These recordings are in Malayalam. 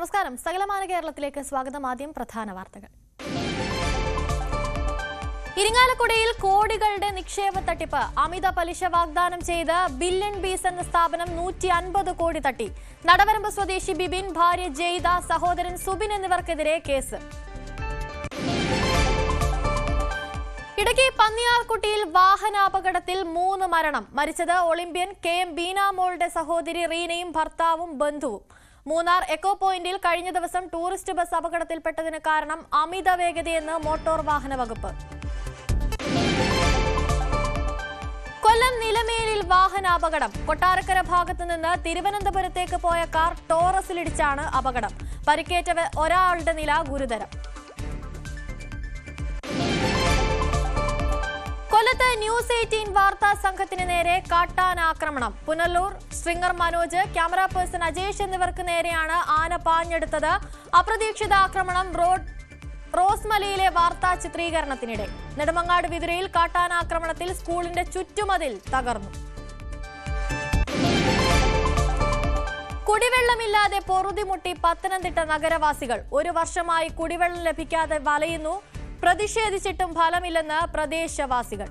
നമസ്കാരം. സകലമാന കേരളത്തിലേക്ക് സ്വാഗതം. ആദ്യം പ്രധാന വാർത്തകൾ. ഇരിങ്ങാലക്കുടയിൽ കോടികളുടെ നിക്ഷേപ തട്ടിപ്പ്. അമിത പലിശ വാഗ്ദാനം ചെയ്ത് ബില്യൺ ബീസ് എന്ന സ്ഥാപനം നൂറ്റി അൻപത് കോടി തട്ടി. നടവരമ്പ് സ്വദേശി ബിബിൻ ഭാര്യ ജയ്ത സഹോദരൻ സുബിൻ എന്നിവർക്കെതിരെ കേസ്. ഇടുക്കി പന്നിയാർകുട്ടിയിൽ വാഹനാപകടത്തിൽ മൂന്ന് മരണം. മരിച്ചത് ഒളിമ്പ്യൻ കെ എം ബീനാമോളുടെ സഹോദരി റീനയും ഭർത്താവും ബന്ധുവും. മൂന്നാർ എക്കോ പോയിന്റിൽ കഴിഞ്ഞ ദിവസം ടൂറിസ്റ്റ് ബസ് അപകടത്തിൽപ്പെട്ടതിന് കാരണം അമിത വേഗതയെന്ന് മോട്ടോർ വാഹന വകുപ്പ്. കൊല്ലം നിലമേലിൽ വാഹനാപകടം. കൊട്ടാരക്കര ഭാഗത്തു നിന്ന് തിരുവനന്തപുരത്തേക്ക് പോയ കാർ ടോറസിലിടിച്ചാണ് അപകടം. പരിക്കേറ്റ ഒരാളുടെ നില ഗുരുതരം. കൊല്ലത്ത് ന്യൂസ് എയ്റ്റീൻ വാർത്താ സംഘത്തിന് നേരെ കാട്ടാൻ ആക്രമണം. Punalur stringer Manoj camera person Ajesh എന്നിവർക്ക് നേരെയാണ് ആന പാഞ്ഞെടുത്തത്. അപ്രതീക്ഷിത ആക്രമണം റോഡ് റോസ്മലയിലെ വാർത്താ ചിത്രീകരണത്തിനിടെ. നെടുമങ്ങാട് വിതുരയിൽ കാട്ടാനാക്രമണത്തിൽ സ്കൂളിന്റെ ചുറ്റുമതിൽ തകർന്നു. കുടിവെള്ളമില്ലാതെ പൊറുതിമുട്ടി പത്തനംതിട്ട നഗരവാസികൾ. ഒരു വർഷമായി കുടിവെള്ളം ലഭിക്കാതെ വലയുന്നു. പ്രതിഷേധിച്ചിട്ടും ഫലമില്ലെന്ന് പ്രദേശവാസികൾ.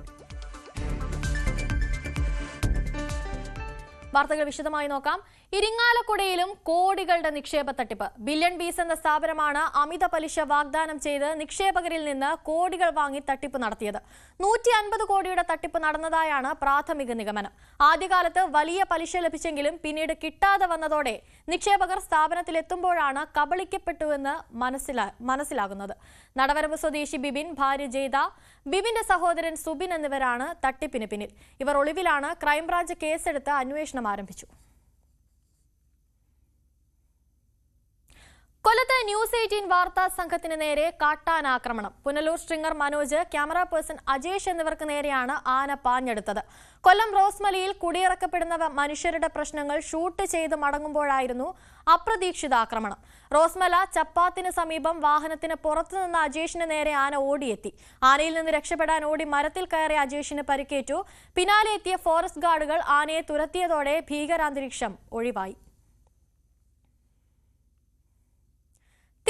വാർത്തകൾ വിശദമായി നോക്കാം. ഇരിങ്ങാലക്കുടയിലും കോടികളുടെ നിക്ഷേപ തട്ടിപ്പ്. ബില്യൺ ബീസ് എന്ന സ്ഥാപനമാണ് അമിത പലിശ വാഗ്ദാനം ചെയ്ത് നിക്ഷേപകരിൽ നിന്ന് കോടികൾ വാങ്ങി തട്ടിപ്പ് നടത്തിയത്. നൂറ്റി കോടിയുടെ തട്ടിപ്പ് നടന്നതായാണ് പ്രാഥമിക നിഗമനം. ആദ്യകാലത്ത് വലിയ പലിശ ലഭിച്ചെങ്കിലും പിന്നീട് കിട്ടാതെ വന്നതോടെ നിക്ഷേപകർ സ്ഥാപനത്തിലെത്തുമ്പോഴാണ് കബളിക്കപ്പെട്ടുവെന്ന് മനസ്സിലാ മനസ്സിലാകുന്നത്. നടവരമ്പ് സ്വദേശി ബിബിൻ ഭാര്യ ജയ്ത ബിബിന്റെ സഹോദരൻ സുബിൻ എന്നിവരാണ് തട്ടിപ്പിന് പിന്നിൽ. ഇവർ ഒളിവിലാണ് ക്രൈംബ്രാഞ്ച് കേസെടുത്ത് അന്വേഷണം ആരംഭിച്ചു കൊല്ലത്ത് ന്യൂസ് എയ്റ്റീൻ വാർത്താ സംഘത്തിന് നേരെ കാട്ടാനാക്രമണം Punalur stringer Manoj camera person Ajesh എന്നിവർക്ക് നേരെയാണ് ആന പാഞ്ഞെടുത്തത്. കൊല്ലം റോസ്മലയിൽ കുടിയിറക്കപ്പെടുന്ന മനുഷ്യരുടെ പ്രശ്നങ്ങൾ ഷൂട്ട് ചെയ്ത് മടങ്ങുമ്പോഴായിരുന്നു അപ്രതീക്ഷിത ആക്രമണം. റോസ്മല ചപ്പാത്തിന് സമീപം വാഹനത്തിന് പുറത്തുനിന്ന് അജേഷിന് നേരെ ആന ഓടിയെത്തി. ആനയിൽ നിന്ന് രക്ഷപ്പെടാൻ ഓടി മരത്തിൽ കയറി അജേഷിന് പരിക്കേറ്റു. പിന്നാലെ എത്തിയ ഫോറസ്റ്റ് ഗാർഡുകൾ ആനയെ തുരത്തിയതോടെ ഭീകരാന്തരീക്ഷം ഒഴിവായി.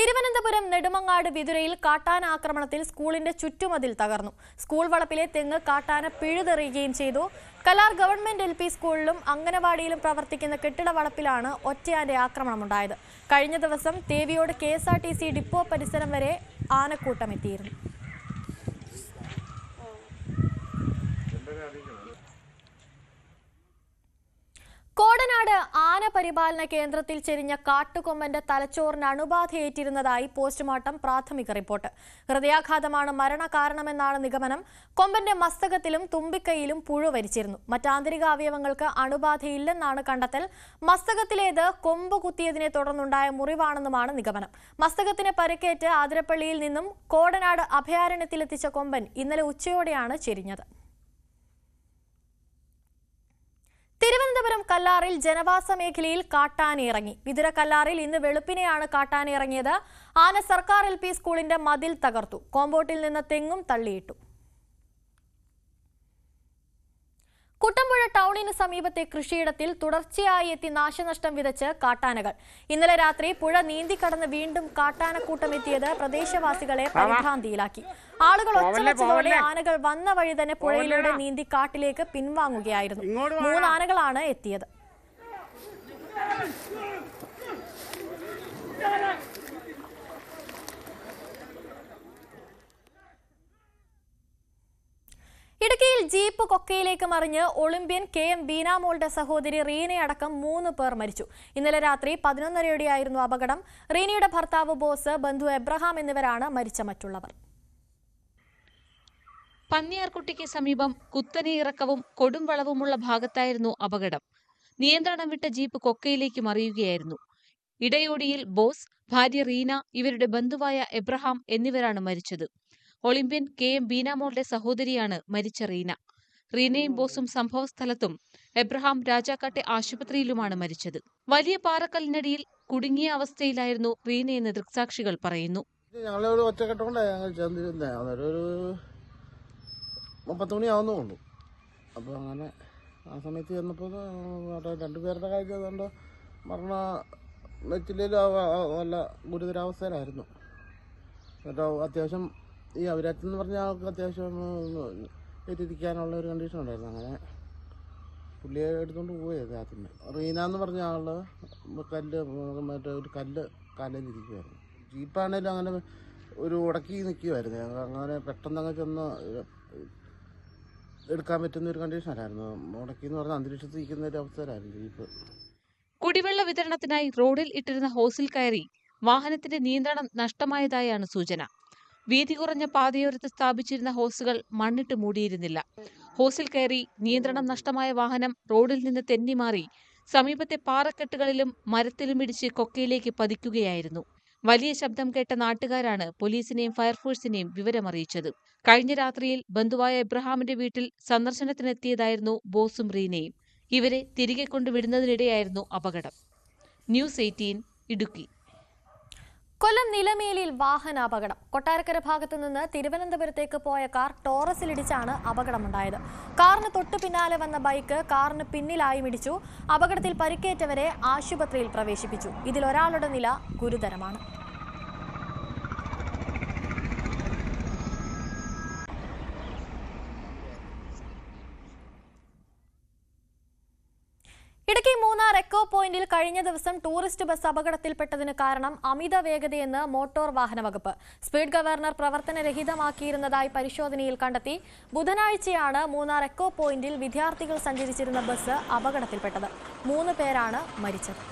തിരുവനന്തപുരം നെടുമങ്ങാട് വിതുരയിൽ കാട്ടാന ആക്രമണത്തിൽ സ്കൂളിന്റെ ചുറ്റുമതിൽ തകർന്നു. സ്കൂൾ വളപ്പിലെ തെങ്ങ് കാട്ടാന പിഴുതെറിയുകയും ചെയ്തു. കലാർ ഗവൺമെന്റ് എൽ സ്കൂളിലും അംഗനവാടിയിലും പ്രവർത്തിക്കുന്ന കെട്ടിട വളപ്പിലാണ് ഒറ്റയാന്റെ ആക്രമണമുണ്ടായത്. കഴിഞ്ഞ ദിവസം തേവിയോട് കെ ഡിപ്പോ പരിസരം വരെ ആനക്കൂട്ടം കോടനാട് ആന പരിപാലന കേന്ദ്രത്തിൽ ചെരിഞ്ഞ കാട്ടുകൊമ്പന്റെ തലച്ചോറിന് അണുബാധയേറ്റിരുന്നതായി പോസ്റ്റ്മോർട്ടം പ്രാഥമിക റിപ്പോർട്ട്. ഹൃദയാഘാതമാണ് മരണകാരണമെന്നാണ് നിഗമനം. കൊമ്പന്റെ മസ്തകത്തിലും തുമ്പിക്കൈയിലും പുഴു വരിച്ചിരുന്നു മറ്റാന്തരിക അവയവങ്ങൾക്ക് അണുബാധയില്ലെന്നാണ് കണ്ടെത്തൽ. മസ്തകത്തിലേത് കൊമ്പ് കുത്തിയതിനെ തുടർന്നുണ്ടായ മുറിവാണെന്നുമാണ് നിഗമനം. മസ്തകത്തിന് പരിക്കേറ്റ് ആതിരപ്പള്ളിയിൽ നിന്നും കോടനാട് അഭയാരണ്യത്തിലെത്തിച്ച കൊമ്പൻ ഇന്നലെ ഉച്ചയോടെയാണ് ചെരിഞ്ഞത്. തിരുവനന്തപുരം കല്ലാറിൽ ജനവാസ മേഖലയിൽ കാട്ടാനിറങ്ങി വിതുര കല്ലാറിൽ ഇന്ന് വെളുപ്പിനെയാണ് കാട്ടാനിറങ്ങിയത് ആന സർക്കാർ എൽ സ്കൂളിന്റെ മതിൽ തകർത്തു. കോമ്പോട്ടിൽ നിന്ന് തെങ്ങും തള്ളിയിട്ടു. കുട്ടമ്പുഴ ടൗണിന് സമീപത്തെ കൃഷിയിടത്തിൽ തുടർച്ചയായി എത്തി നാശനഷ്ടം വിതച്ച് കാട്ടാനകൾ. ഇന്നലെ രാത്രി പുഴ നീന്തി കടന്ന് വീണ്ടും കാട്ടാനക്കൂട്ടം എത്തിയത് പ്രദേശവാസികളെ പരിഭ്രാന്തിയിലാക്കി. ആളുകൾ ഒച്ചവെച്ചതോടെ ആനകൾ വന്ന വഴി തന്നെ പുഴയിലൂടെ നീന്തി കാട്ടിലേക്ക് പിൻവാങ്ങുകയായിരുന്നു. മൂന്ന് ആനകളാണ് എത്തിയത്. ഇടുക്കിയിൽ ജീപ്പ് കൊക്കയിലേക്ക് മറിഞ്ഞ് ഒളിമ്പ്യൻ കെ എം ബീനാമോളുടെ സഹോദരി റീനയടക്കം മൂന്ന് പേർ മരിച്ചു. ഇന്നലെ രാത്രി പതിനൊന്നരയോടെയായിരുന്നു അപകടം. റീനയുടെ ഭർത്താവ് ബോസ് ബന്ധു എബ്രഹാം എന്നിവരാണ് മരിച്ച മറ്റുള്ളവർ. പന്നിയാർകുട്ടിക്ക് സമീപം കുത്തനെ ഇറക്കവും കൊടും വളവുമുള്ള ഭാഗത്തായിരുന്നു അപകടം. നിയന്ത്രണം വിട്ട ജീപ്പ് കൊക്കയിലേക്ക് മറിയുകയായിരുന്നു. ഇടയോടിയിൽ ബോസ് ഭാര്യ റീന ഇവരുടെ ബന്ധുവായ എബ്രഹാം എന്നിവരാണ് മരിച്ചത്. Olympian K. എം ബീനാമോളുടെ സഹോദരിയാണ് മരിച്ച റീന. റീനയും ബോസും സംഭവസ്ഥലത്തും എബ്രഹാം രാജാക്കാട്ടെ ആശുപത്രിയിലുമാണ് മരിച്ചത്. വലിയ പാറക്കല്ലിനടിയിൽ കുടുങ്ങിയ അവസ്ഥയിലായിരുന്നു റീനയെന്ന് ദൃക്സാക്ഷികൾ പറയുന്നു. ഞങ്ങളൊരു ഒറ്റക്കെട്ടുകൊണ്ടാണ് ഞങ്ങൾ ചെന്നിരുന്നത് അന്നേരം ഒരു മുപ്പത്തി മണിയാവുന്നേ ഉള്ളൂ. അപ്പോൾ അങ്ങനെ ആ സമയത്ത് ചെന്നപ്പോൾ രണ്ടുപേരുടെ കാര്യം ഏതാണ്ട് മരണ വെച്ചില്ലെങ്കിലും നല്ല ഗുരുതരാവസ്ഥയിലായിരുന്നു. എന്നിട്ട് അത്യാവശ്യം ഈ അവരത്തെന്ന് പറഞ്ഞ ആൾക്ക് അത്യാവശ്യം എത്തിക്കാനുള്ള ഒരു കണ്ടീഷൻ ഉണ്ടായിരുന്നു. അങ്ങനെ പുള്ളിയെ എടുത്തുകൊണ്ട് പോയത് ആദ്യമേ റീന എന്ന് പറഞ്ഞ ആൾ കല്ല് മറ്റേ ഒരു കല്ല് കാലിലിരിക്കുമായിരുന്നു ജീപ്പാണേലും അങ്ങനെ ഒരു ഉടക്കി നിൽക്കുമായിരുന്നു ഞങ്ങൾ അങ്ങനെ പെട്ടെന്ന് അങ്ങ് ചെന്ന് എടുക്കാൻ പറ്റുന്ന ഒരു കണ്ടീഷൻ അല്ലായിരുന്നു. ഉടക്കി എന്ന് പറഞ്ഞാൽ അന്തരീക്ഷത്തിൽ നിൽക്കുന്ന ഒരു അവസരമായിരുന്നു ജീപ്പ്. കുടിവെള്ള വിതരണത്തിനായി റോഡിൽ ഇട്ടിരുന്ന ഹോസിൽ കയറി വാഹനത്തിന്റെ നിയന്ത്രണം നഷ്ടമായതായാണ് സൂചന. വീതി കുറഞ്ഞ പാതയോരത്ത് സ്ഥാപിച്ചിരുന്ന ഹോസുകൾ മണ്ണിട്ട് മൂടിയിരുന്നില്ല. ഹോസിൽ കയറി നിയന്ത്രണം നഷ്ടമായ വാഹനം റോഡിൽ നിന്ന് തെന്നിമാറി സമീപത്തെ പാറക്കെട്ടുകളിലും മരത്തിലും ഇടിച്ച് കൊക്കയിലേക്ക് പതിക്കുകയായിരുന്നു. വലിയ ശബ്ദം കേട്ട നാട്ടുകാരാണ് പോലീസിനെയും ഫയർഫോഴ്സിനെയും വിവരമറിയിച്ചത്. കഴിഞ്ഞ രാത്രിയിൽ ബന്ധുവായ ഇബ്രഹാമിന്റെ വീട്ടിൽ സന്ദർശനത്തിനെത്തിയതായിരുന്നു ബോസും റീനയും. ഇവരെ തിരികെ കൊണ്ടുവിടുന്നതിനിടെയായിരുന്നു അപകടം. News Eighteen Idukki. കൊല്ലം നിലമേലിൽ വാഹനാപകടം. കൊട്ടാരക്കര ഭാഗത്തു നിന്ന് തിരുവനന്തപുരത്തേക്ക് പോയ കാർ ടോറസിലിടിച്ചാണ് അപകടമുണ്ടായത്. കാറിന് തൊട്ടു പിന്നാലെ വന്ന ബൈക്ക് കാറിന് പിന്നിലായി ഇടിച്ചു. അപകടത്തിൽ പരിക്കേറ്റവരെ ആശുപത്രിയിൽ പ്രവേശിപ്പിച്ചു. ഇതിൽ ഒരാളുടെ നില ഗുരുതരമാണ്. ഇടുക്കി മൂന്നാർ എക്കോ പോയിന്റിൽ കഴിഞ്ഞ ദിവസം ടൂറിസ്റ്റ് ബസ് അപകടത്തിൽപ്പെട്ടതിന് കാരണം അമിത വേഗതയെന്ന് മോട്ടോർ വാഹന വകുപ്പ്. സ്പീഡ് ഗവർണർ പ്രവർത്തനരഹിതമാക്കിയിരുന്നതായി പരിശോധനയിൽ കണ്ടെത്തി. ബുധനാഴ്ചയാണ് മൂന്നാർ എക്കോ പോയിന്റിൽ വിദ്യാർത്ഥികൾ സഞ്ചരിച്ചിരുന്ന ബസ് അപകടത്തിൽപ്പെട്ടത്. മൂന്ന് പേരാണ് മരിച്ചത്.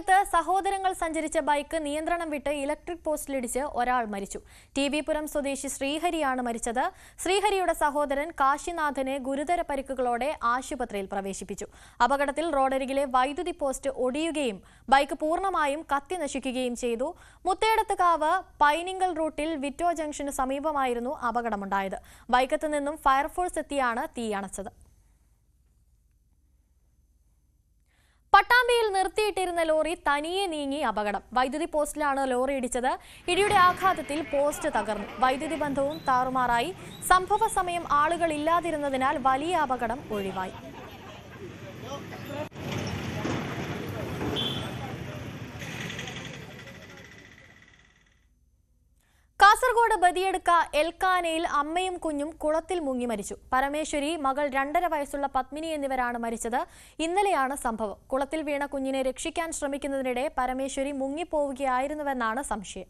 വൈക്കത്ത് സഹോദരങ്ങൾ സഞ്ചരിച്ച ബൈക്ക് നിയന്ത്രണം വിട്ട് ഇലക്ട്രിക് പോസ്റ്റിലിടിച്ച് ഒരാൾ മരിച്ചു. ടി വി പുരം സ്വദേശി ശ്രീഹരിയാണ് മരിച്ചത്. ശ്രീഹരിയുടെ സഹോദരൻ കാശിനാഥനെ ഗുരുതര പരിക്കുകളോടെ ആശുപത്രിയിൽ പ്രവേശിപ്പിച്ചു. അപകടത്തിൽ റോഡരികിലെ വൈദ്യുതി പോസ്റ്റ് ഒടിയുകയും ബൈക്ക് പൂർണമായും കത്തി നശിക്കുകയും ചെയ്തു. മുത്തേടത്തുകാവ് പൈനിങ്കൽ റൂട്ടിൽ വിറ്റോ ജംഗ്ഷന് സമീപമായിരുന്നു അപകടമുണ്ടായത്. ബൈക്കത്ത് നിന്നും ഫയർഫോഴ്സ് എത്തിയാണ് തീയണച്ചത് പട്ടാമ്പിയിൽ നിർത്തിയിട്ടിരുന്ന ലോറി തനിയെ നീങ്ങി അപകടം. വൈദ്യുതി പോസ്റ്റിലാണ് ലോറി ഇടിച്ചത്. ഇടിയുടെ ആഘാതത്തിൽ പോസ്റ്റ് തകർന്നു. വൈദ്യുതി ബന്ധവും താറുമാറായി. സംഭവ സമയം ആളുകൾ ഇല്ലാതിരുന്നതിനാൽ വലിയ അപകടം ഒഴിവായി. കാസർഗോഡ് ബദിയെടുക്ക എൽക്കാനയിൽ അമ്മയും കുഞ്ഞും കുളത്തിൽ മുങ്ങി മരിച്ചു. പരമേശ്വരി മകൾ രണ്ടര വയസ്സുള്ള പത്മിനി എന്നിവരാണ് മരിച്ചത്. ഇന്നലെയാണ് സംഭവം. കുളത്തിൽ വീണ കുഞ്ഞിനെ രക്ഷിക്കാൻ ശ്രമിക്കുന്നതിനിടെ പരമേശ്വരി മുങ്ങിപ്പോവുകയായിരുന്നുവെന്നാണ് സംശയം.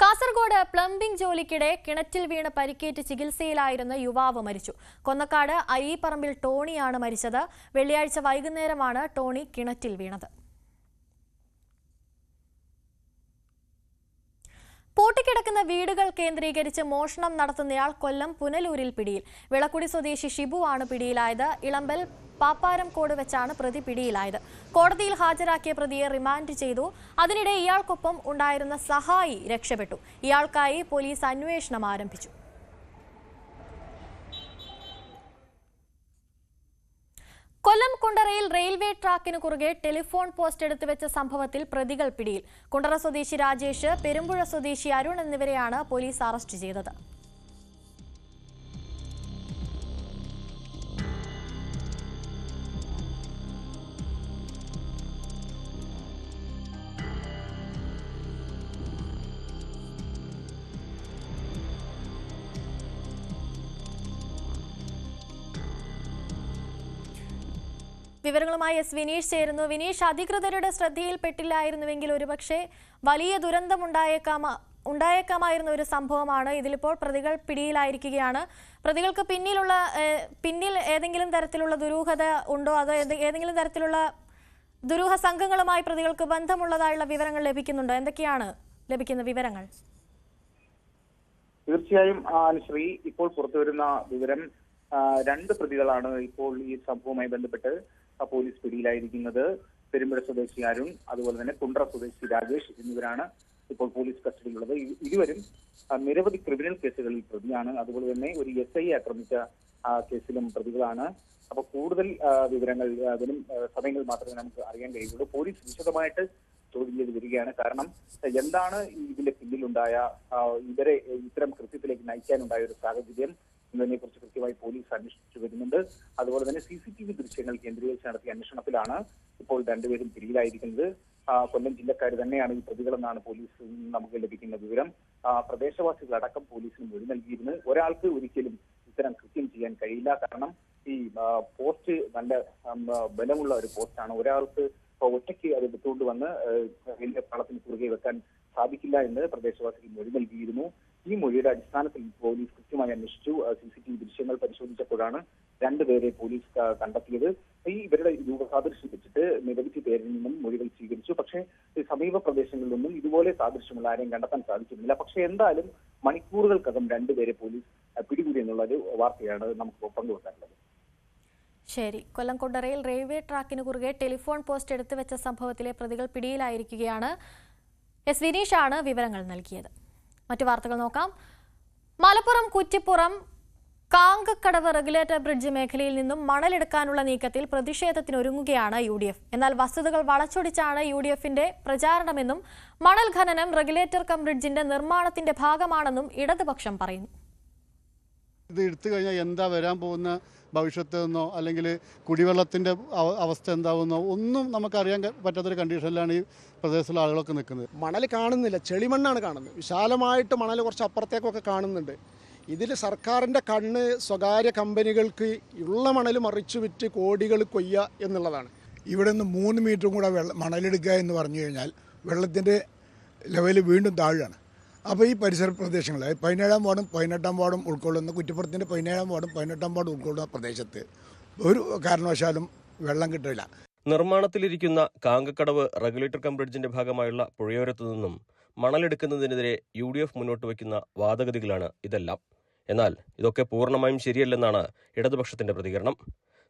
കാസർഗോഡ് പ്ലംബിംഗ് ജോലിക്കിടെ കിണറ്റിൽ വീണ് പരിക്കേറ്റ് ചികിത്സയിലായിരുന്ന യുവാവ് മരിച്ചു. കൊന്നക്കാട് അരീപ്പറമ്പിൽ ടോണിയാണ് മരിച്ചത്. വെള്ളിയാഴ്ച വൈകുന്നേരമാണ് ടോണി കിണറ്റിൽ വീണത്. പൂട്ടിക്കിടക്കുന്ന വീടുകൾ കേന്ദ്രീകരിച്ച് മോഷണം നടത്തുന്നയാൾ കൊല്ലം പുനലൂരിൽ പിടിയിൽ. വിളക്കുടി സ്വദേശി ഷിബു ഷിബുവാണ് പിടിയിലായത്. ഇളമ്പൽ പാപ്പാരം കോട് വെച്ചാണ് പ്രതി പിടിയിലായത്. കോടതിയിൽ ഹാജരാക്കിയ പ്രതിയെ റിമാൻഡ് ചെയ്തു. അതിനിടെ ഇയാൾക്കൊപ്പം ഉണ്ടായിരുന്ന സഹായി രക്ഷപ്പെട്ടു. ഇയാൾക്കായി പോലീസ് അന്വേഷണം ആരംഭിച്ചു. കൊല്ലം കുണ്ടറയിൽ റെയിൽവേ ട്രാക്കിന് കുറുകെ ടെലിഫോൺ പോസ്റ്റ് എടുത്തു വെച്ച സംഭവത്തിൽ പ്രതികൾ പിടിയിൽ. കുണ്ടറ സ്വദേശി രാജേഷ് പെരുമ്പുഴ സ്വദേശി അരുൺ എന്നിവരെയാണ് പോലീസ് അറസ്റ്റ് ചെയ്തത്. വിവരങ്ങളുമായി എസ് വിനീഷ് ചേരുന്നു. വിനീഷ് അധികൃതരുടെ ശ്രദ്ധയിൽപ്പെട്ടില്ലായിരുന്നുവെങ്കിൽ ഒരുപക്ഷെ വലിയ ദുരന്തമുണ്ടായേക്കാമ ഉണ്ടായേക്കാമായിരുന്ന ഒരു സംഭവമാണ് ഇതിലിപ്പോൾ പ്രതികൾ പിടിയിലായിരിക്കുകയാണ്. പ്രതികൾക്ക് പിന്നിലുള്ള പിന്നിൽ ഏതെങ്കിലും തരത്തിലുള്ള ദുരൂഹത ഉണ്ടോ? അതോ ഏതെങ്കിലും തരത്തിലുള്ള ദുരൂഹ സംഘങ്ങളുമായി പ്രതികൾക്ക് ബന്ധമുള്ളതായുള്ള വിവരങ്ങൾ ലഭിക്കുന്നുണ്ടോ? എന്തൊക്കെയാണ് ലഭിക്കുന്ന വിവരങ്ങൾ? തീർച്ചയായും അനുശ്രീ ഇപ്പോൾ പുറത്തുവരുന്ന വിവരം രണ്ട് പ്രതികളാണ് ഇപ്പോൾ ഈ സംഭവവുമായി ബന്ധപ്പെട്ട് പോലീസ് പിടിയിലായിരിക്കുന്നത്. പെരുമ്പുഴ സ്വദേശി അരുൺ അതുപോലെ തന്നെ കുണ്ട്ര സ്വദേശി രാജേഷ് എന്നിവരാണ് ഇപ്പോൾ പോലീസ് കസ്റ്റഡിയിലുള്ളത്. ഇരുവരും നിരവധി ക്രിമിനൽ കേസുകളിൽ പ്രതിയാണ്. അതുപോലെ തന്നെ ഒരു എസ് ഐ ആക്രമിച്ച കേസിലും പ്രതികളാണ്. അപ്പൊ കൂടുതൽ വിവരങ്ങൾ അതിനും സമയങ്ങൾ മാത്രമേ നമുക്ക് അറിയാൻ കഴിയുള്ളൂ. പോലീസ് വിശദമായിട്ട് ചോദ്യം ചെയ്ത് വരികയാണ്. കാരണം എന്താണ് ഇതിന്റെ പിന്നിലുണ്ടായ ഇവരെ ഇത്തരം കൃത്യത്തിലേക്ക് നയിക്കാനുണ്ടായ ഒരു സാഹചര്യം? എന്നതിനെ കുറിച്ച് കൃത്യമായി പോലീസ് അന്വേഷിച്ചു വരുന്നുണ്ട്. അതുപോലെ തന്നെ സി സി ടി വി ദൃശ്യങ്ങൾ കേന്ദ്രീകരിച്ച് നടത്തിയ അന്വേഷണത്തിലാണ് ഇപ്പോൾ രണ്ടുപേരും പിടിയിലായിരിക്കുന്നത്. കൊല്ലം ജില്ലക്കാർ തന്നെയാണ് ഈ പ്രതികളെന്നാണ് പോലീസ് നമുക്ക് ലഭിക്കുന്ന വിവരം. പ്രദേശവാസികളടക്കം പോലീസിന് മൊഴി നൽകിയിരുന്നു. ഒരാൾക്ക് ഒരിക്കലും ഇത്തരം കൃത്യം ചെയ്യാൻ കഴിയില്ല. കാരണം ഈ പോസ്റ്റ് നല്ല ബലമുള്ള ഒരു പോസ്റ്റാണ്. ഒരാൾക്ക് ഒറ്റയ്ക്ക് അത് എടുത്തുകൊണ്ട് വന്ന് വലിയ പാളത്തിന് കുറുകെ വെക്കാൻ സാധിക്കില്ല എന്ന് പ്രദേശവാസികൾ മൊഴി നൽകിയിരുന്നു. ഈ മൊഴിയുടെ അടിസ്ഥാനത്തിൽ പോലീസ് കൃത്യമായി അന്വേഷിച്ചു. സി സി ടി വി ദൃശ്യങ്ങൾ പരിശോധിച്ചപ്പോഴാണ് രണ്ടുപേരെ പോലീസ് കണ്ടെത്തിയത്. ഈ ഇവരുടെ രൂപസാദൃശ്യം വെച്ചിട്ട് നിരവധി പേരിൽ നിന്നും മൊഴികൾ സ്വീകരിച്ചു. പക്ഷേ സമീപ പ്രദേശങ്ങളിലൊന്നും ഇതുപോലെ സാദൃശ്യമുള്ള ആരെയും കണ്ടെത്താൻ സാധിച്ചിരുന്നില്ല. പക്ഷേ എന്തായാലും മണിക്കൂറുകൾക്കകം രണ്ടുപേരെ പോലീസ് പിടികൂടി എന്നുള്ള ഒരു വാർത്തയാണ് നമുക്ക് പങ്കുവെക്കാനുള്ളത്. ശരി. കൊല്ലം കൊണ്ടറയിൽ റെയിൽവേ ട്രാക്കിന് കുറുകെ ടെലിഫോൺ പോസ്റ്റ് എടുത്തുവെച്ച സംഭവത്തിലെ പ്രതികൾ പിടിയിലായിരിക്കുകയാണ്. എസ് വിനീഷാണ് വിവരങ്ങൾ നൽകിയത്. മറ്റു വാർത്തകൾ നോക്കാം. മലപ്പുറം കുറ്റിപ്പുറം കാങ്കക്കടവ് റെഗുലേറ്റർ ബ്രിഡ്ജ് മേഖലയിൽ നിന്നും മണലെടുക്കാനുള്ള നീക്കത്തിൽ പ്രതിഷേധത്തിനൊരുങ്ങുകയാണ് യു ഡി എഫ് എന്നാൽ വസ്തുതകൾ വളച്ചൊടിച്ചാണ് യു ഡി എഫിന്റെ പ്രചാരണമെന്നും മണൽ ഖനനം റെഗുലേറ്റർ കം ബ്രിഡ്ജിന്റെ നിർമ്മാണത്തിന്റെ ഭാഗമാണെന്നും ഇടതുപക്ഷം പറയുന്നു. ഇത് എടുത്തു കഴിഞ്ഞാൽ എന്താ വരാൻ പോകുന്ന ഭവിഷ്യത്ത് എന്നോ അല്ലെങ്കിൽ കുടിവെള്ളത്തിന്റെ അവസ്ഥ എന്താവുന്നോ ഒന്നും നമുക്കറിയാൻ പറ്റാത്തൊരു കണ്ടീഷനിലാണ് ഈ പ്രദേശത്തുള്ള ആളുകളൊക്കെ നിൽക്കുന്നത്. മണൽ കാണുന്നില്ല. ചെളിമണ്ണാണ് കാണുന്നത്. വിശാലമായിട്ട് മണൽ കുറച്ച് അപ്പുറത്തേക്കൊക്കെ കാണുന്നുണ്ട്. ഇതിൽ സർക്കാരിന്റെ കണ്ണ് സ്വകാര്യ കമ്പനികൾക്ക് ഉള്ള മണൽ മറിച്ചു വിറ്റ് കോടികൾ കൊയ്യുക എന്നുള്ളതാണ്. ഇവിടെ നിന്ന് മൂന്ന് മീറ്ററും കൂടെ വെള്ളം മണലെടുക്കുക എന്ന് പറഞ്ഞു കഴിഞ്ഞാൽ വെള്ളത്തിന്റെ ലെവൽ വീണ്ടും താഴെയാണ്. അപ്പോൾ ഈ പരിസര പ്രദേശങ്ങൾ പതിനേഴാം വാർഡും പതിനെട്ടാം വാർഡും ഉൾക്കൊള്ളുന്ന കുറ്റിപ്പുറത്തിന്റെ പതിനേഴാം വാർഡും പതിനെട്ടാം വാർഡും ഉൾക്കൊള്ളുന്ന പ്രദേശത്ത് ഒരു കാരണവശാലും വെള്ളം കിട്ടില്ല നിർമ്മാണത്തിലിരിക്കുന്ന കാങ്കക്കടവ് റെഗുലേറ്റർ കം ബ്രിഡ്ജിന്റെ ഭാഗമായുള്ള പുഴയോരത്തു നിന്നും മണലെടുക്കുന്നതിനെതിരെ യു ഡി എഫ് മുന്നോട്ട് വയ്ക്കുന്ന വാദഗതികളാണ് ഇതെല്ലാം. എന്നാൽ ഇതൊക്കെ പൂർണമായും ശരിയല്ലെന്നാണ് ഇടതുപക്ഷത്തിന്റെ പ്രതികരണം.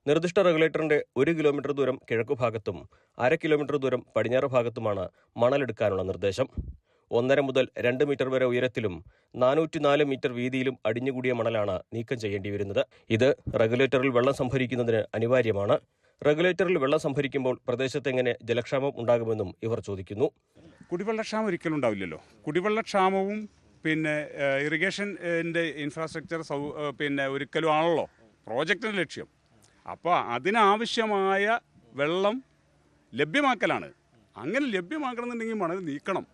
നിർദ്ദിഷ്ട റെഗുലേറ്ററിന്റെ ഒരു കിലോമീറ്റർ ദൂരം കിഴക്കുഭാഗത്തും അര കിലോമീറ്റർ ദൂരം പടിഞ്ഞാറ് ഭാഗത്തുമാണ് മണലെടുക്കാനുള്ള നിർദ്ദേശം. ഒന്നര മുതൽ രണ്ട് മീറ്റർ വരെ ഉയരത്തിലും നാനൂറ്റിനാല് മീറ്റർ വീതിയിലും അടിഞ്ഞുകൂടിയ മണലാണ് നീക്കം ചെയ്യേണ്ടി വരുന്നത്. ഇത് റെഗുലേറ്ററിൽ വെള്ളം സംഭരിക്കുന്നതിന് അനിവാര്യമാണ്. റെഗുലേറ്ററിൽ വെള്ളം സംഭരിക്കുമ്പോൾ പ്രദേശത്ത് എങ്ങനെ ജലക്ഷാമം ഉണ്ടാകുമെന്നും ഇവർ ചോദിക്കുന്നു. കുടിവെള്ളക്ഷാമം ഒരിക്കലും ഉണ്ടാവില്ലല്ലോ. കുടിവെള്ളക്ഷാമവും പിന്നെ ഇറിഗേഷന്റെ ഇൻഫ്രാസ്ട്രക്ചർ സൗ പിന്നെ ഒരിക്കലും ആണല്ലോ. പ്രോജക്റ്റിന്റെ ലക്ഷ്യം. അപ്പോൾ അതിനാവശ്യമായ വെള്ളം ലഭ്യമാക്കലാണ്. അങ്ങനെ ലഭ്യമാക്കണമെന്നുണ്ടെങ്കിൽ മണൽ നീക്കണം.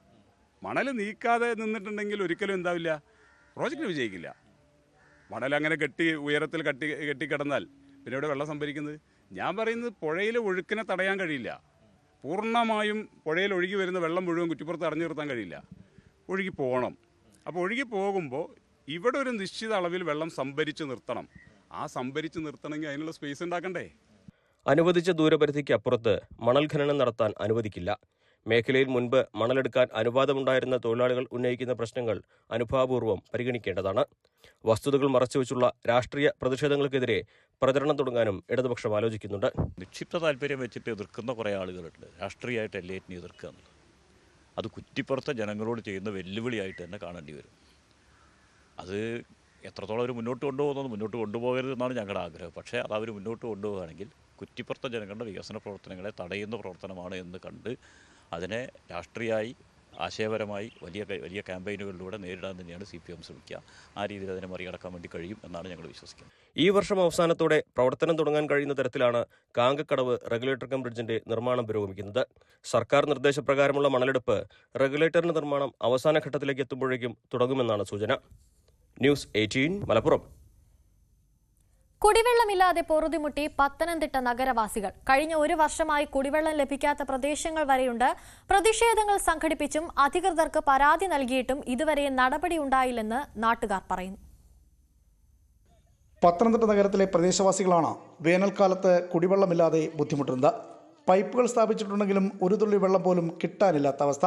മണൽ നീക്കാതെ നിന്നിട്ടുണ്ടെങ്കിൽ ഒരിക്കലും എന്താവില്ല? പ്രോജക്റ്റ് വിജയിക്കില്ല. മണൽ അങ്ങനെ കെട്ടി ഉയരത്തിൽ കെട്ടി കെട്ടിക്കിടന്നാൽ പിന്നെ ഇവിടെ വെള്ളം സംഭരിക്കുന്നത്? ഞാൻ പറയുന്നത് പുഴയിലെ ഒഴുക്കിനെ തടയാൻ കഴിയില്ല. പൂർണമായും പുഴയിൽ ഒഴുകി വരുന്ന വെള്ളം മുഴുവൻ കുറ്റിപ്പുറത്ത് അടഞ്ഞു നിർത്താൻ കഴിയില്ല. ഒഴുകി പോകണം അപ്പോൾ ഒഴുകി പോകുമ്പോൾ ഇവിടെ ഒരു നിശ്ചിത അളവിൽ വെള്ളം സംഭരിച്ച് നിർത്തണം. ആ സംഭരിച്ച് നിർത്തണമെങ്കിൽ അതിനുള്ള സ്പേസ് ഉണ്ടാക്കണ്ടേ? അനുവദിച്ച ദൂരപരിധിക്ക് അപ്പുറത്ത് മണൽ ഖനനം നടത്താൻ അനുവദിക്കില്ല. മേഖലയിൽ മുൻപ് മണലെടുക്കാൻ അനുവാദമുണ്ടായിരുന്ന തൊഴിലാളികൾ ഉന്നയിക്കുന്ന പ്രശ്നങ്ങൾ അനുഭാവപൂർവം പരിഗണിക്കേണ്ടതാണ്. വസ്തുതകൾ മറച്ചുവെച്ചുള്ള രാഷ്ട്രീയ പ്രതിഷേധങ്ങൾക്കെതിരെ പ്രചരണം തുടങ്ങാനും ഇടതുപക്ഷം ആലോചിക്കുന്നുണ്ട്. നിക്ഷിപ്ത താല്പര്യം വെച്ചിട്ട് എതിർക്കുന്ന കുറേ ആളുകളുണ്ട്. രാഷ്ട്രീയമായിട്ട് എല്ലേറ്റിനെ എതിർക്കുക അത് കുറ്റിപ്പുറത്തെ ജനങ്ങളോട് ചെയ്യുന്ന വെല്ലുവിളിയായിട്ട് തന്നെ കാണേണ്ടി വരും. അത് എത്രത്തോളം അവർ മുന്നോട്ട് കൊണ്ടുപോകുന്നത് മുന്നോട്ട് കൊണ്ടുപോകരുത് എന്നാണ് ഞങ്ങളുടെ ആഗ്രഹം. പക്ഷേ അത് അവർ മുന്നോട്ട് കൊണ്ടുപോവുകയാണെങ്കിൽ കുറ്റിപ്പുറത്തെ ജനങ്ങളുടെ വികസന പ്രവർത്തനങ്ങളെ തടയുന്ന പ്രവർത്തനമാണ് എന്ന് കണ്ട് അതിനെ രാഷ്ട്രീയമായി ആശയപരമായി വലിയ വലിയ ക്യാമ്പയിനുകളിലൂടെ നേരിടാൻ തന്നെയാണ് സി പി എം ശ്രമിക്കുക. ആ രീതിയിൽ അതിനെ മറികടക്കാൻ വേണ്ടി കഴിയും എന്നാണ് ഞങ്ങൾ വിശ്വസിക്കുന്നത്. ഈ വർഷം അവസാനത്തോടെ പ്രവർത്തനം തുടങ്ങാൻ കഴിയുന്ന തരത്തിലാണ് കാങ്കക്കടവ് റെഗുലേറ്റർ കം ബ്രിഡ്ജിന്റെ നിർമ്മാണം പുരോഗമിക്കുന്നത്. സർക്കാർ നിർദ്ദേശപ്രകാരമുള്ള മണലെടുപ്പ് റെഗുലേറ്ററിന്റെ നിർമ്മാണം അവസാന ഘട്ടത്തിലേക്ക് എത്തുമ്പോഴേക്കും തുടങ്ങുമെന്നാണ് സൂചന. News Eighteen Malappuram. കുടിവെള്ളമില്ലാതെ പൊറുതിമുട്ടി പത്തനംതിട്ട നഗരവാസികൾ. കഴിഞ്ഞ ഒരു വർഷമായി കുടിവെള്ളം ലഭിക്കാത്ത പ്രദേശങ്ങൾ വരെയുണ്ട്. പ്രതിഷേധങ്ങൾ സംഘടിപ്പിച്ചും അധികൃതർക്ക് പരാതി നൽകിയിട്ടും ഇതുവരെ നടപടി ഉണ്ടായില്ലെന്ന് നാട്ടുകാർ പറയുന്നു. പത്തനംതിട്ട നഗരത്തിലെ പ്രദേശവാസികളാണ് വേനൽക്കാലത്ത് കുടിവെള്ളമില്ലാതെ ബുദ്ധിമുട്ടുന്നത്. പൈപ്പുകൾ സ്ഥാപിച്ചിട്ടുണ്ടെങ്കിലും ഒരു തുള്ളി വെള്ളം പോലും കിട്ടാനില്ലാത്ത അവസ്ഥ.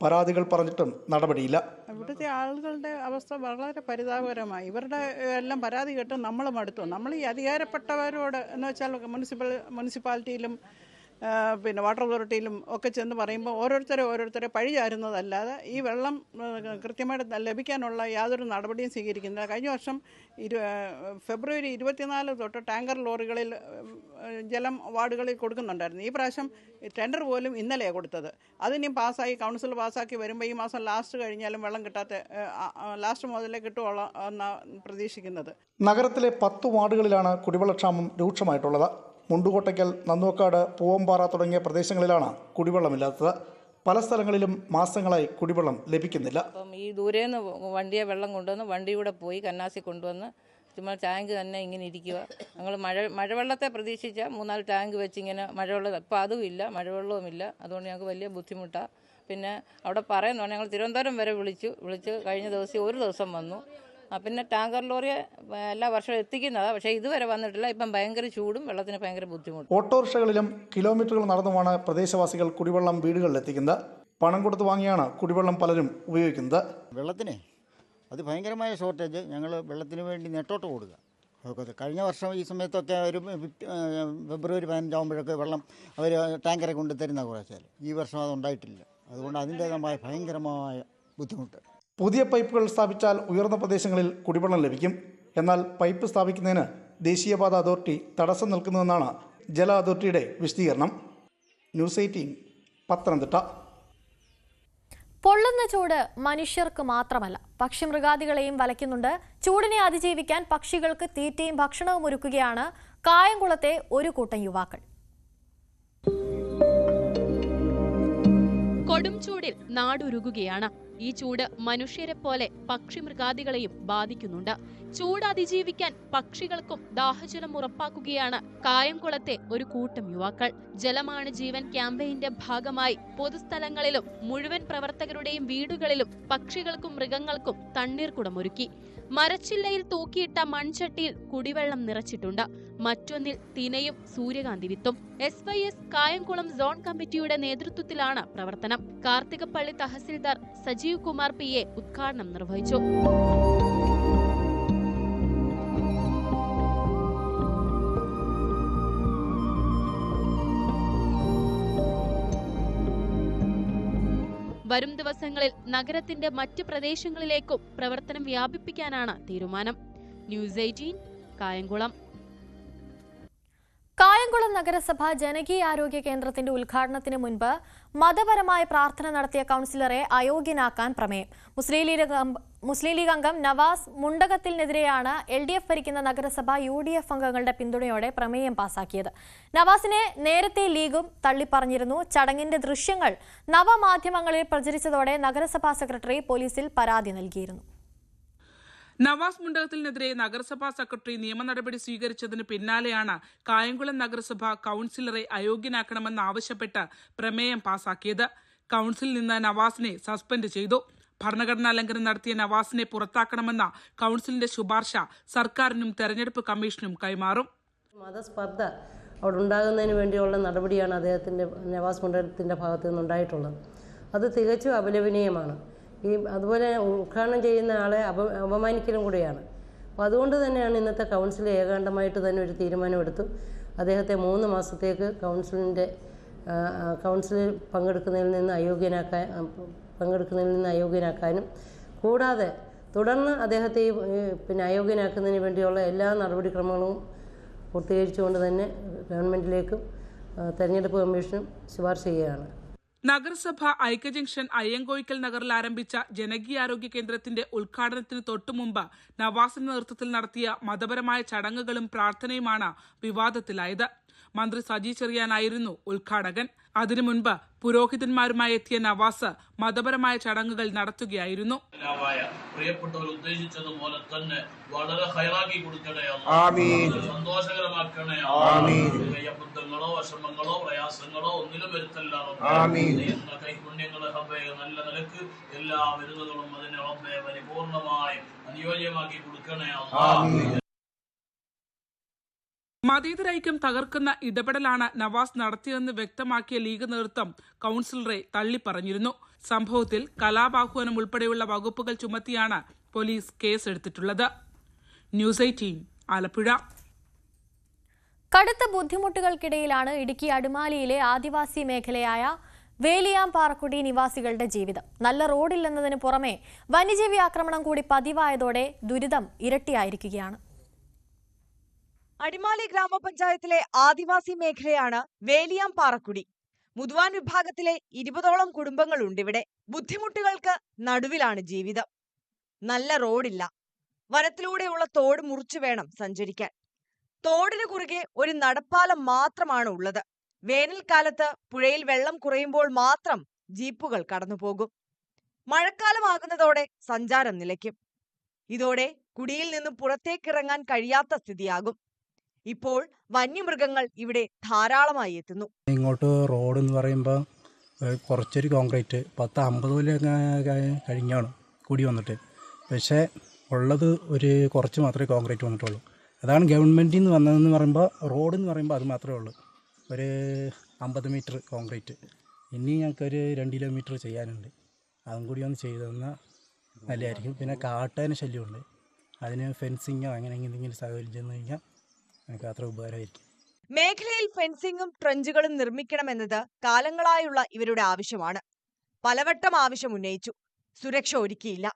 പരാതികൾ പറഞ്ഞിട്ടും നടപടിയില്ല. ഇവിടുത്തെ ആളുകളുടെ അവസ്ഥ വളരെ പരിതാപകരമായി. ഇവരുടെ എല്ലാം പരാതി കേട്ട് നമ്മളും മടുത്തു നമ്മൾ ഈ അധികാരപ്പെട്ടവരോട് എന്ന് വെച്ചാൽ മുനിസിപ്പൽ മുനിസിപ്പാലിറ്റിയിലും പിന്നെ വാട്ടർ അതോറിറ്റിയിലും ഒക്കെ ചെന്ന് പറയുമ്പോൾ ഓരോരുത്തരെ ഓരോരുത്തരെ പഴി ചാരുന്നതല്ലാതെ ഈ വെള്ളം കൃത്യമായിട്ട് ലഭിക്കാനുള്ള യാതൊരു നടപടിയും സ്വീകരിക്കുന്നില്ല. കഴിഞ്ഞ വർഷം ഇരു ഫെബ്രുവരി ഇരുപത്തിനാല് തൊട്ട് ടാങ്കർ ലോറികളിൽ ജലം വാർഡുകളിൽ കൊടുക്കുന്നുണ്ടായിരുന്നു. ഈ പ്രാവശ്യം ടെൻഡർ പോലും ഇന്നലെയാണ് കൊടുത്തത്. അതിനും പാസ്സായി കൗൺസിൽ പാസ്സാക്കി വരുമ്പോൾ ഈ മാസം ലാസ്റ്റ് കഴിഞ്ഞാലും വെള്ളം കിട്ടാത്ത ലാസ്റ്റ് മുതലേ കിട്ടുമോ എന്നാണ് പ്രതീക്ഷിക്കുന്നത്. നഗരത്തിലെ പത്ത് വാർഡുകളിലാണ് കുടിവെള്ളക്ഷാമം രൂക്ഷമായിട്ടുള്ളത്. മുണ്ടുകോട്ടയ്ക്കൽ നന്നോക്കാട് പൂവമ്പാറ തുടങ്ങിയ പ്രദേശങ്ങളിലാണ് കുടിവെള്ളമില്ലാത്തത്. പല സ്ഥലങ്ങളിലും മാസങ്ങളായി കുടിവെള്ളം ലഭിക്കുന്നില്ല. അപ്പം ഈ ദൂരെ നിന്ന് വണ്ടിയെ വെള്ളം കൊണ്ടുവന്ന് വണ്ടിയൂടെ പോയി കന്നാസി കൊണ്ടുവന്ന് ചുമ്മാ ടാങ്ക് തന്നെ ഇങ്ങനെ ഇരിക്കുക. ഞങ്ങൾ മഴ മഴവെള്ളത്തെ പ്രതീക്ഷിച്ച മൂന്നാൽ ടാങ്ക് വെച്ച് ഇങ്ങനെ മഴവെള്ളം ഇപ്പം അതും ഇല്ല മഴവെള്ളവും ഇല്ല. അതുകൊണ്ട് ഞങ്ങൾക്ക് വലിയ ബുദ്ധിമുട്ടാണ് പിന്നെ അവിടെ പറയുന്നുണ്ട് ഞങ്ങൾ തിരുവനന്തപുരം വരെ വിളിച്ചു. വിളിച്ച് കഴിഞ്ഞ ദിവസം ഒരു ദിവസം വന്നു. പിന്നെ ടാങ്കർ ലോറി എല്ലാ വർഷവും എത്തിക്കുന്നതാണ് പക്ഷേ ഇതുവരെ വന്നിട്ടില്ല. ഇപ്പം ഭയങ്കര ചൂടും വെള്ളത്തിന് ഭയങ്കര ബുദ്ധിമുട്ടും. ഓട്ടോറിക്ഷകളിലും കിലോമീറ്ററുകൾ നടന്നുമാണ് പ്രദേശവാസികൾ കുടിവെള്ളം വീടുകളിൽ വീടുകളിലെത്തിക്കുന്നത് പണം കൊടുത്ത് വാങ്ങിയാണ് കുടിവെള്ളം പലരും ഉപയോഗിക്കുന്നത്. വെള്ളത്തിന് അത് ഭയങ്കരമായ ഷോർട്ടേജ് ഞങ്ങൾ വെള്ളത്തിന് വേണ്ടി നെട്ടോട്ട് കൊടുക്കുക അതൊക്കെ കഴിഞ്ഞ വർഷം ഈ സമയത്തൊക്കെ ഒരു ഫെബ്രുവരി പതിനഞ്ചാകുമ്പോഴൊക്കെ വെള്ളം അവർ ടാങ്കറെ കൊണ്ട് തരുന്ന കുറച്ചാൽ ഈ വർഷം അത് ഉണ്ടായിട്ടില്ല. അതുകൊണ്ട് അതിന്റേതായ ഭയങ്കരമായ ബുദ്ധിമുട്ട്. പുതിയ പൈപ്പുകൾ സ്ഥാപിച്ചാൽ ഉയർന്ന പ്രദേശങ്ങളിൽ കുടിവെള്ളം ലഭിക്കും. എന്നാൽ പൈപ്പ് സ്ഥാപിക്കുന്നതിന് ദേശീയപാത അതോറിറ്റി തടസ്സം നിൽക്കുന്നുവെന്നാണ് ജല അതോറിറ്റിയുടെ വിശദീകരണം. News eighteen Pathanamthitta. പൊള്ളുന്ന ചൂട് മനുഷ്യർക്ക് മാത്രമല്ല പക്ഷിമൃഗാദികളെയും വലയ്ക്കുന്നുണ്ട്. ചൂടിനെ അതിജീവിക്കാൻ പക്ഷികൾക്ക് തീറ്റയും ഭക്ഷണവും ഒരുക്കുകയാണ് കായംകുളത്തെ ഒരു കൂട്ടം യുവാക്കൾ. കൊടും ചൂടിൽ നാടുരുകുകയാണ്. ഈ ചൂട് മനുഷ്യരെ പോലെ പക്ഷിമൃഗാദികളെയും ബാധിക്കുന്നുണ്ട്. ചൂട് അതിജീവിക്കാൻ പക്ഷികൾക്കും ദാഹജലം ഉറപ്പാക്കുകയാണ് കായംകുളത്തെ ഒരു കൂട്ടം യുവാക്കൾ. ജലമാണ് ജീവൻ ക്യാമ്പയിന്റെ ഭാഗമായി പൊതുസ്ഥലങ്ങളിലും മുഴുവൻ പ്രവർത്തകരുടെയും വീടുകളിലും പക്ഷികൾക്കും മൃഗങ്ങൾക്കും തണ്ണീർക്കുടമൊരുക്കി. മരച്ചില്ലയിൽ തൂക്കിയിട്ട മൺചട്ടിയിൽ കുടിവെള്ളം നിറച്ചിട്ടുണ്ട്. മറ്റൊന്നിൽ തിനയും സൂര്യകാന്തി വിത്തും. S Y S Kayamkulam zone കമ്മിറ്റിയുടെ നേതൃത്വത്തിലാണ് പ്രവർത്തനം. കാർത്തികപ്പള്ളി തഹസിൽദാർ സജീവ് കുമാർ പി എ ഉദ്ഘാടനം നിർവഹിച്ചു. വരും ദിവസങ്ങളിൽ നഗരത്തിന്റെ മറ്റ് പ്രദേശങ്ങളിലേക്കും പ്രവർത്തനം വ്യാപിപ്പിക്കാനാണ് തീരുമാനം. News eighteen Kayamkulam. കായംകുളം നഗരസഭ ജനകീയാരോഗ്യ കേന്ദ്രത്തിന്റെ ഉദ്ഘാടനത്തിന് മുൻപ് മതപരമായ പ്രാർത്ഥന നടത്തിയ കൗൺസിലറെ അയോഗ്യനാക്കാൻ പ്രമേയം. മുസ്ലിം ലീഗ് മുസ്ലിം ലീഗ് അംഗം നവാസ് മുണ്ടകത്തിനെതിരെയാണ് എൽ ഡി എഫ് ഭരിക്കുന്ന നഗരസഭ യു ഡി എഫ് അംഗങ്ങളുടെ പിന്തുണയോടെ പ്രമേയം പാസാക്കിയത്. നവാസിനെ നേരത്തെ ലീഗും തള്ളിപ്പറഞ്ഞിരുന്നു. ചടങ്ങിന്റെ ദൃശ്യങ്ങൾ നവമാധ്യമങ്ങളിൽ പ്രചരിച്ചതോടെ നഗരസഭാ സെക്രട്ടറി പോലീസിൽ പരാതി നൽകിയിരുന്നു. നവാസ് മുണ്ടകത്തിനെതിരെ നഗരസഭാ സെക്രട്ടറി നിയമ നടപടി സ്വീകരിച്ചതിന് പിന്നാലെയാണ് കായംകുളം നഗരസഭ കൗൺസിലറെ അയോഗ്യനാക്കണമെന്നാവശ്യപ്പെട്ട് പ്രമേയം പാസാക്കിയത്. കൌൺസിലിൽ നിന്ന് നവാസിനെ സസ്പെൻഡ് ചെയ്തു. ഭരണഘടനാ ലംഘനം നടത്തിയ നവാസിനെ പുറത്താക്കണമെന്ന കൌൺസിലിന്റെ ശുപാർശ സർക്കാരിനും തെരഞ്ഞെടുപ്പ് കമ്മീഷനും കൈമാറും. മതസ്പർദ്ധ അവിടെ ഉണ്ടാകുന്നതിന് വേണ്ടിയുള്ള നടപടിയാണ് അദ്ദേഹത്തിന്റെ നവാസ് മണ്ഡലത്തിന്റെ ഭാഗത്തു നിന്നുണ്ടായിട്ടുള്ളത്. അത് തികച്ചും അപലപനീയമാണ്. ഈ അതുപോലെ ഉദ്ഘാടനം ചെയ്യുന്ന ആളെ അപ അപമാനിക്കലും കൂടിയാണ്. അപ്പോൾ അതുകൊണ്ട് തന്നെയാണ് ഇന്നത്തെ കൗൺസിൽ ഏകാണ്ടമായിട്ട് തന്നെ ഒരു തീരുമാനമെടുത്തു. അദ്ദേഹത്തെ മൂന്ന് മാസത്തേക്ക് കൗൺസിലിന്റെ കൗൺസിലിൽ പങ്കെടുക്കുന്നതിൽ നിന്ന് അയോഗ്യനാക്കാൻ പങ്കെടുക്കുന്നതിൽ നിന്ന് അയോഗ്യനാക്കാനും കൂടാതെ തുടർന്ന് അദ്ദേഹത്തെ ഈ പിന്നെ അയോഗ്യനാക്കുന്നതിന് വേണ്ടിയുള്ള എല്ലാ നടപടിക്രമങ്ങളും പൂർത്തീകരിച്ചുകൊണ്ട് തന്നെ ഗവൺമെന്റിലേക്കും തെരഞ്ഞെടുപ്പ് കമ്മീഷനും ശുപാർശ ചെയ്യുകയാണ്. നഗരസഭ ഐക്യ ജംഗ്ഷൻ അയ്യങ്കോയിക്കൽ നഗറിൽ ആരംഭിച്ച ജനകീയാരോഗ്യ കേന്ദ്രത്തിന്റെ ഉദ്ഘാടനത്തിന് തൊട്ടുമുമ്പ് നവാസിന്റെ നേതൃത്വത്തിൽ നടത്തിയ മതപരമായ ചടങ്ങുകളും പ്രാർത്ഥനയുമാണ് വിവാദത്തിലായത്. മന്ത്രി സജി ചെറിയാനായിരുന്നു ഉദ്ഘാടകൻ. അതിനു മുൻപ് പുരോഹിതന്മാരുമായി എത്തിയ നവാസ് മതപരമായ ചടങ്ങുകൾ നടത്തുകയായിരുന്നു. പ്രിയപ്പെട്ടവർ ഉദ്ദേശിച്ചതുപോലെ തന്നെ വളരെ ഹൈറാക്കി കൊടുക്കണേ. സന്തോഷകരമാക്കണേ ആമീൻ. കയ്യബദ്ധങ്ങളോ വിഷമങ്ങളോ പ്രയാസങ്ങളോ ഒന്നിലും കൈപുണ്യങ്ങളെ ഹബയെ നല്ല നിലയ്ക്ക് എല്ലാ വിരുന്നുകളും അതിനെ പരിപൂർണമായി അനുയോജ്യമാക്കി കൊടുക്കണേ അല്ലാ. മതേതരൈക്യം തകർക്കുന്ന ഇടപെടലാണ് നവാസ് നടത്തിയതെന്ന് വ്യക്തമാക്കിയ ലീഗ് നേതൃത്വം കൌൺസിലറെ തള്ളിപ്പറഞ്ഞിരുന്നു. സംഭവത്തിൽ കലാബാഹ്വാനം ഉൾപ്പെടെയുള്ള വകുപ്പുകൾ ചുമത്തിയാണ് പോലീസ് കേസെടുത്തിട്ടുള്ളത്. News eighteen Alappuzha. കടുത്ത ബുദ്ധിമുട്ടുകൾക്കിടയിലാണ് ഇടുക്കി അടിമാലിയിലെ ആദിവാസി മേഖലയായ വേലിയാംപാറക്കുടി നിവാസികളുടെ ജീവിതം. നല്ല റോഡില്ലെന്നതിന് പുറമെ വന്യജീവി ആക്രമണം കൂടി പതിവായതോടെ ദുരിതം ഇരട്ടിയായിരിക്കുകയാണ്. അടിമാലി ഗ്രാമപഞ്ചായത്തിലെ ആദിവാസി മേഖലയാണ് വേലിയാം പാറക്കുടി. മുതുവാൻ വിഭാഗത്തിലെ ഇരുപതോളം കുടുംബങ്ങളുണ്ട് ഇവിടെ. ബുദ്ധിമുട്ടുകൾക്ക് നടുവിലാണ് ജീവിതം. നല്ല റോഡില്ല. വനത്തിലൂടെയുള്ള തോട് മുറിച്ചു വേണം സഞ്ചരിക്കാൻ. തോടിനു കുറുകെ ഒരു നടപ്പാലം മാത്രമാണ് ഉള്ളത്. വേനൽക്കാലത്ത് പുഴയിൽ വെള്ളം കുറയുമ്പോൾ മാത്രം ജീപ്പുകൾ കടന്നുപോകും. മഴക്കാലമാകുന്നതോടെ സഞ്ചാരം നിലയ്ക്കും. ഇതോടെ കുടിയിൽ നിന്നും പുറത്തേക്കിറങ്ങാൻ കഴിയാത്ത സ്ഥിതിയാകും. ഇപ്പോൾ വന്യമൃഗങ്ങൾ ഇവിടെ ധാരാളമായി എത്തുന്നു. ഇങ്ങോട്ട് റോഡ് എന്ന് പറയുമ്പോൾ കുറച്ചൊരു കോൺക്രീറ്റ് പത്ത് അമ്പത് കൊല്ലം കഴിഞ്ഞാണ് കൂടി വന്നിട്ട്. പക്ഷേ ഉള്ളത് ഒരു കുറച്ച് മാത്രമേ കോൺക്രീറ്റ് വന്നിട്ടുള്ളൂ. അതാണ് ഗവൺമെന്റിൽ നിന്ന് വന്നതെന്ന് പറയുമ്പോൾ റോഡ് എന്ന് പറയുമ്പോൾ അത് മാത്രമേ ഉള്ളൂ. ഒരു അമ്പത് മീറ്റർ കോൺക്രീറ്റ്. ഇനി ഞങ്ങൾക്കൊരു രണ്ട് കിലോമീറ്റർ ചെയ്യാനുണ്ട്. അതും കൂടി ഒന്ന് ചെയ്തു തന്നാൽ നല്ലതായിരിക്കും. പിന്നെ കാട്ടേനെ ശല്യമുണ്ട്. അതിന് ഫെൻസിങ്ങോ അങ്ങനെ എന്തെങ്കിലും സഹകരിച്ചെന്ന് ചെന്ന് കഴിഞ്ഞാൽ ഞങ്ങൾക്ക് അത്ര ഉപകാരമായിരിക്കും. മേഖലയിൽ ഫെൻസിങ്ങും ട്രഞ്ചുകളും നിർമ്മിക്കണമെന്നത് കാലങ്ങളായുള്ള ഇവരുടെ ആവശ്യമാണ്. പലവട്ടം ആവശ്യം ഉന്നയിച്ചു. സുരക്ഷ ഒരുക്കിയില്ല.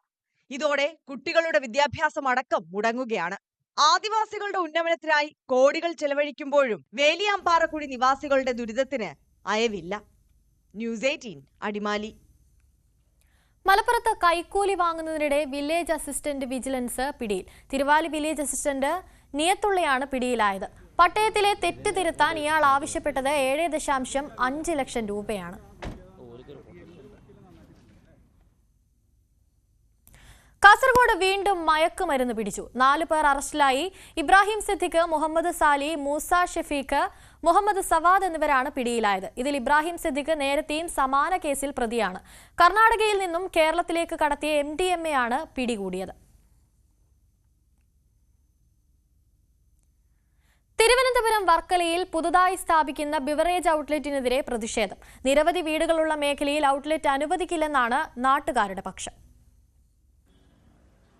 ഇതോടെ കുട്ടികളുടെ വിദ്യാഭ്യാസം അടക്കം മുടങ്ങുകയാണ്. ആദിവാസികളുടെ ഉന്നമനത്തിനായി കോടികൾ ചെലവഴിക്കുമ്പോഴും വേലിയാമ്പാറക്കുടി നിവാസികളുടെ ദുരിതത്തിന് അയവില്ല. News Eighteen Adimali. മലപ്പുറത്ത് കൈക്കൂലി വാങ്ങുന്നതിനിടെ വില്ലേജ് അസിസ്റ്റന്റ് വിജിലൻസ് പിടിയിൽ. തിരുവാലി വില്ലേജ് അസിസ്റ്റന്റ് നിയത്തുള്ളയാണ് പിടിയിലായത്. പട്ടയത്തിലെ തെറ്റ് തിരുത്താൻ ഇയാൾ ആവശ്യപ്പെട്ടത് ഏഴ് ദശാംശം അഞ്ച് ലക്ഷം രൂപയാണ്. കാസർഗോഡ് വീണ്ടും മയക്കുമരുന്ന് പിടിച്ചു. നാലു പേർ അറസ്റ്റിലായി. ഇബ്രാഹിം സിദ്ദിഖ് മുഹമ്മദ് സാലി മൂസ ഷെഫീഖ് മുഹമ്മദ് സവാദ് എന്നിവരാണ് പിടിയിലായത്. ഇതിൽ ഇബ്രാഹിം സിദ്ദിഖ് നേരത്തെയും സമാന കേസിൽ പ്രതിയാണ്. കർണാടകയിൽ നിന്നും കേരളത്തിലേക്ക് കടത്തിയ എം ആണ് പിടികൂടിയത്. തിരുവനന്തപുരം വർക്കലയിൽ പുതുതായി സ്ഥാപിക്കുന്ന ബിവറേജ് ഔട്ട്ലെറ്റിനെതിരെ പ്രതിഷേധം. നിരവധി വീടുകളുള്ള മേഖലയിൽ ഔട്ട്ലെറ്റ് അനുവദിക്കില്ലെന്നാണ് നാട്ടുകാരുടെ പക്ഷം.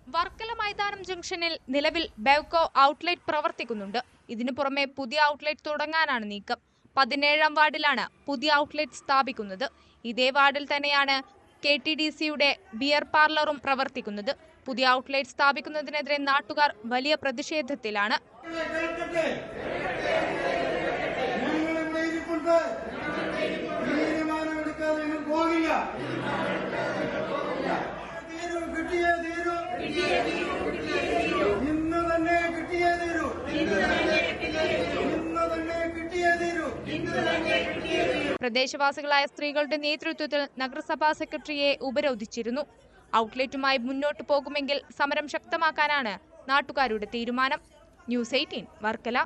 വർക്കല മൈതാനം ജംഗ്ഷനിൽ നിലവിൽ ബെവ്കോ ഔട്ട്ലെറ്റ് പ്രവർത്തിക്കുന്നുണ്ട്. ഇതിനു പുറമെ പുതിയ ഔട്ട്ലെറ്റ് തുടങ്ങാനാണ് നീക്കം. പതിനേഴാം വാർഡിലാണ് പുതിയ ഔട്ട്ലെറ്റ് സ്ഥാപിക്കുന്നത്. ഇതേ വാർഡിൽ തന്നെയാണ് കെ ടി ഡി സിയുടെ ബിയർ പാർലറും പ്രവർത്തിക്കുന്നത്. പുതിയ ഔട്ട്ലെറ്റ് സ്ഥാപിക്കുന്നതിനെതിരെ നാട്ടുകാർ വലിയ പ്രതിഷേധത്തിലാണ്. ഇന്ന് തന്നെ തന്നെ പ്രദേശവാസികളായ സ്ത്രീകളുടെ നേതൃത്വത്തിൽ നഗരസഭാ സെക്രട്ടറിയെ ഉപരോധിച്ചിരുന്നു. ഔട്ട്ലെറ്റുമായി മുന്നോട്ടു പോകുമെങ്കിൽ സമരം ശക്തമാക്കാനാണ് നാട്ടുകാരുടെ തീരുമാനം. News eighteen Varkala.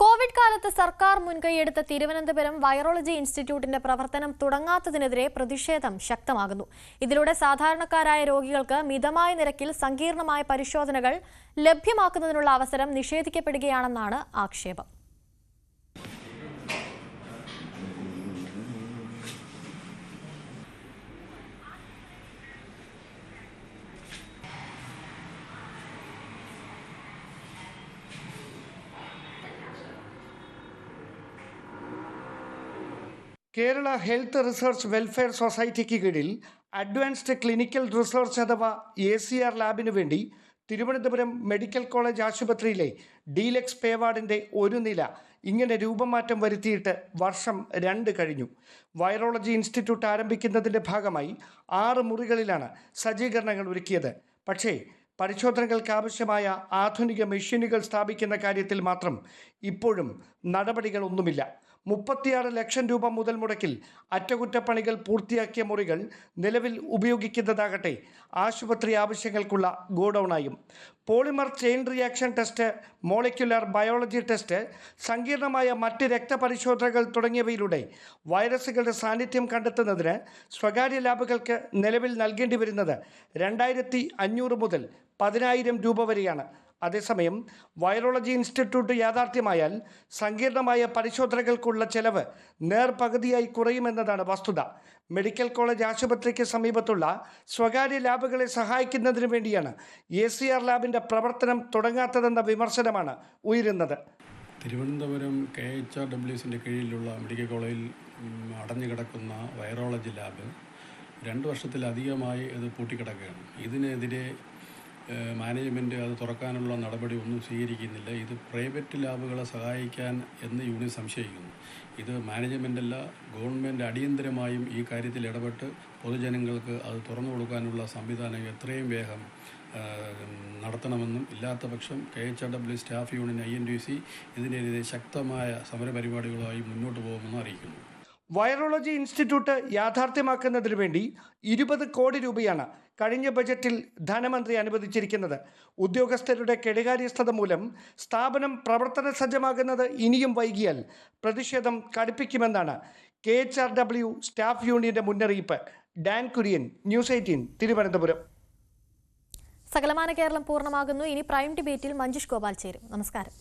കോവിഡ് കാലത്ത് സർക്കാർ മുൻകൈയെടുത്ത തിരുവനന്തപുരം വൈറോളജി ഇൻസ്റ്റിറ്റ്യൂട്ടിന്റെ പ്രവർത്തനം തുടങ്ങാത്തതിനെതിരെ പ്രതിഷേധം ശക്തമാകുന്നു. ഇതിലൂടെ സാധാരണക്കാരായ രോഗികൾക്ക് മിതമായ നിരക്കിൽ സങ്കീർണമായ പരിശോധനകൾ ലഭ്യമാക്കുന്നതിനുള്ള അവസരം നിഷേധിക്കപ്പെടുകയാണെന്നാണ് ആക്ഷേപം. കേരള ഹെൽത്ത് റിസർച്ച് വെൽഫെയർ സൊസൈറ്റിക്ക് കീഴിൽ അഡ്വാൻസ്ഡ് ക്ലിനിക്കൽ റിസർച്ച് അഥവാ എ സി ആർ ലാബിനു വേണ്ടി തിരുവനന്തപുരം മെഡിക്കൽ കോളേജ് ആശുപത്രിയിലെ ഡീലക്സ് പേവാർഡിന്റെ ഒരു നില ഇങ്ങനെ രൂപമാറ്റം വരുത്തിയിട്ട് വർഷം രണ്ട് കഴിഞ്ഞു. വൈറോളജി ഇൻസ്റ്റിറ്റ്യൂട്ട് ആരംഭിക്കുന്നതിന്റെ ഭാഗമായി ആറ് മുറികളിലാണ് സജ്ജീകരണങ്ങൾ ഒരുക്കിയത്. പക്ഷേ പരിശോധനകൾക്ക് ആവശ്യമായ ആധുനിക മെഷീനുകൾ സ്ഥാപിക്കുന്ന കാര്യത്തിൽ മാത്രം ഇപ്പോഴും നടപടികളൊന്നുമില്ല. മുപ്പത്തിയാറ് ലക്ഷം രൂപ മുതൽ മുടക്കിൽ അറ്റകുറ്റപ്പണികൾ പൂർത്തിയാക്കിയ മുറികൾ നിലവിൽ ഉപയോഗിക്കുന്നതാകട്ടെ ആശുപത്രി ആവശ്യങ്ങൾക്കുള്ള ഗോഡൌണായും. Polymer chain reaction test molecular biology test സങ്കീർണമായ മറ്റ് രക്തപരിശോധനകൾ തുടങ്ങിയവയിലൂടെ വൈറസുകളുടെ സാന്നിധ്യം കണ്ടെത്തുന്നതിന് സ്വകാര്യ ലാബുകൾക്ക് നിലവിൽ നൽകേണ്ടി വരുന്നത് രണ്ടായിരത്തി അഞ്ഞൂറ് മുതൽ പതിനായിരം രൂപ വരെയാണ്. അതേസമയം വൈറോളജി ഇൻസ്റ്റിറ്റ്യൂട്ട് യാഥാർത്ഥ്യമായാൽ സങ്കീർണമായ പരിശോധനകൾക്കുള്ള ചെലവ് നേർപകുതിയായി കുറയുമെന്നതാണ് വസ്തുത. മെഡിക്കൽ കോളേജ് ആശുപത്രിക്ക് സമീപത്തുള്ള സ്വകാര്യ ലാബുകളെ സഹായിക്കുന്നതിന് വേണ്ടിയാണ് എ സി ആർ ലാബിന്റെ പ്രവർത്തനം തുടങ്ങാത്തതെന്ന വിമർശനമാണ് ഉയരുന്നത്. തിരുവനന്തപുരം കെ എച്ച് ആർ ഡബ്ല്യുസിന്റെ കീഴിലുള്ള മെഡിക്കൽ കോളേജിൽ അടഞ്ഞു കിടക്കുന്ന വൈറോളജി ലാബ് രണ്ട് വർഷത്തിലധികമായി അത് പൂട്ടിക്കിടക്കുകയാണ്. ഇതിനെതിരെ മാനേജ്മെന്റ് അത് തുറക്കാനുള്ള നടപടി ഒന്നും സ്വീകരിക്കുന്നില്ല. ഇത് പ്രൈവറ്റ് ലാബുകളെ സഹായിക്കാൻ എന്ന് യൂണിയൻ സംശയിക്കുന്നു. ഇത് മാനേജ്മെന്റല്ല ഗവൺമെന്റ് അടിയന്തരമായും ഈ കാര്യത്തിൽ ഇടപെട്ട് പൊതുജനങ്ങൾക്ക് അത് തുറന്നു കൊടുക്കാനുള്ള സംവിധാനം എത്രയും വേഗം നടത്തണമെന്നും ഇല്ലാത്ത പക്ഷം K H W staff union I N D C ഇതിനെതിരെ ശക്തമായ സമരപരിപാടികളുമായി മുന്നോട്ട് പോകുമെന്ന് അറിയിക്കുന്നു. വൈറോളജി ഇൻസ്റ്റിറ്റ്യൂട്ട് യാഥാർത്ഥ്യമാക്കുന്നതിനു വേണ്ടി ഇരുപത് കോടി രൂപയാണ് കഴിഞ്ഞ ബജറ്റിൽ ധനമന്ത്രി അനുവദിച്ചിരിക്കുന്നത്. ഉദ്യോഗസ്ഥരുടെ കെടുകാര്യസ്ഥത മൂലം സ്ഥാപനം പ്രവർത്തന സജ്ജമാകുന്നത് ഇനിയും വൈകിയാൽ പ്രതിഷേധം കടുപ്പിക്കുമെന്നാണ് K H R W staff യൂണിയന്റെ മുന്നറിയിപ്പ്. Dan Kurian news eighteen Thiruvananthapuram. സകലമാന കേരളം പൂർണമാകുന്നു. ഇനി പ്രൈം ഡിബേറ്റിൽ മഞ്ജുഷ് ഗോപാൽ ചേരും. നമസ്കാരം.